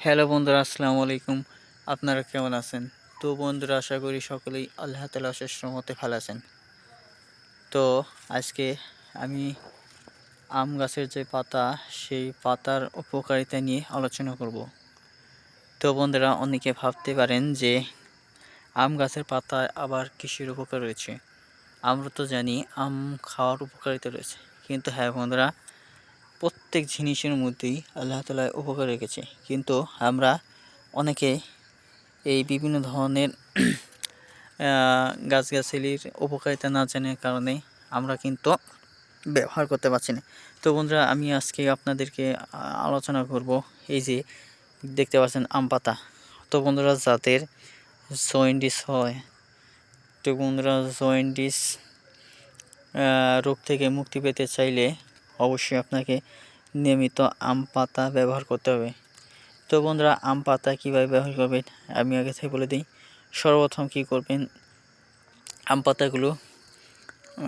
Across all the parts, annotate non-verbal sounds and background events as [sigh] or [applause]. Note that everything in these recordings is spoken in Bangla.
হ্যালো বন্ধুরা, আসসালামু আলাইকুম। আপনারা কেমন আছেন? তো বন্ধুরা, আশা করি সকলেই আল্লাহ তালা শেষ মতে ভালো আছেন। তো আজকে আমি আম গাছের যে পাতা, সেই পাতার উপকারিতা নিয়ে আলোচনা করব। তো বন্ধুরা, অনেকে ভাবতে পারেন যে আম গাছের পাতায় আবার কৃষির উপকার রয়েছে। আমরা তো জানি আম খাওয়ার উপকারিতা রয়েছে। কিন্তু হ্যাঁ বন্ধুরা প্রত্যেক জিনিসের মধ্যেই আল্লাহ তালা উপকার রেখেছে। কিন্তু আমরা অনেকে এই বিভিন্ন ধরনের [clears throat] গাছগাছালির উপকারিতা না জানার কারণে আমরা কিন্তু ব্যবহার করতে পারছি না। তো বন্ধুরা, আমি আজকে আপনাদেরকে আলোচনা করব এই যে দেখতে পাচ্ছেন আম পাতা। তো বন্ধুরা, যাদের জয়েন্টিস হয়, তো বন্ধুরা জয়েন্টিস রোগ থেকে মুক্তি পেতে চাইলে অবশ্যই আপনাকে নিয়মিত আম পাতা ব্যবহার করতে হবে। তো বন্ধুরা, আম পাতা কীভাবে ব্যবহার করবেন আমি আগে থেকে বলে দিই। সর্বপ্রথম কী করবেন? আম পাতাগুলো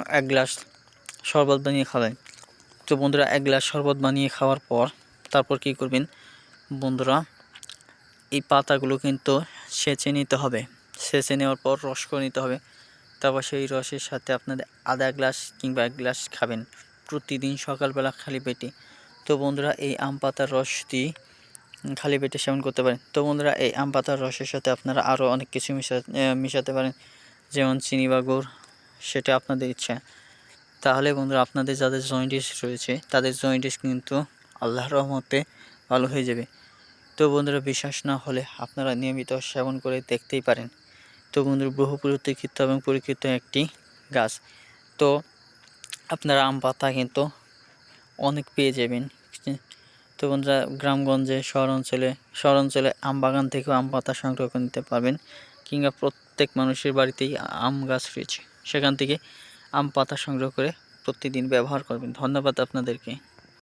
এক গ্লাস শরবত বানিয়ে খাবেন। তো বন্ধুরা, এক গ্লাস শরবত বানিয়ে খাওয়ার পর তারপর কি করবেন? বন্ধুরা, এই পাতাগুলো কিন্তু সেচে নিতে হবে। সেচে নেওয়ার পর রস করে নিতে হবে। তারপর সেই রসের সাথে আপনাদের আধা গ্লাস কিংবা এক গ্লাস খাবেন। প্রতিদিন সকালবেলা খালি পেটে। তো বন্ধুরা, এই আম পাতার রস দিয়ে খালি পেটে সেবন করতে পারেন। তো বন্ধুরা, এই আম পাতার রসের সাথে আপনারা আরও অনেক কিছু মিশা মিশাতে পারেন। যেমন চিনি বা গুড়, সেটা আপনাদের ইচ্ছা। তাহলে বন্ধুরা, আপনাদের যাদের জয়েন্টিস রয়েছে, তাদের জয়েন্টিস কিন্তু আল্লাহর রহমতে ভালো হয়ে যাবে। তো বন্ধুরা, বিশ্বাস না হলে আপনারা নিয়মিত সেবন করে দেখতেই পারেন। তো বন্ধুরা, বহু প্রতীক্ষিত এবং পরীক্ষিত একটি গাছ। তো আপনারা আম পাতা কিন্তু অনেক পেয়ে যাবেন। তো বন্ধুরা, গ্রামগঞ্জে শহর অঞ্চলে শহর অঞ্চলে আম বাগান থেকেও আম পাতা সংগ্রহ করে নিতে পারবেন কিংবা প্রত্যেক মানুষের বাড়িতেই আম গাছ রয়েছে। সেখান থেকে আম পাতা সংগ্রহ করে প্রতিদিন ব্যবহার করবেন। ধন্যবাদ আপনাদেরকে।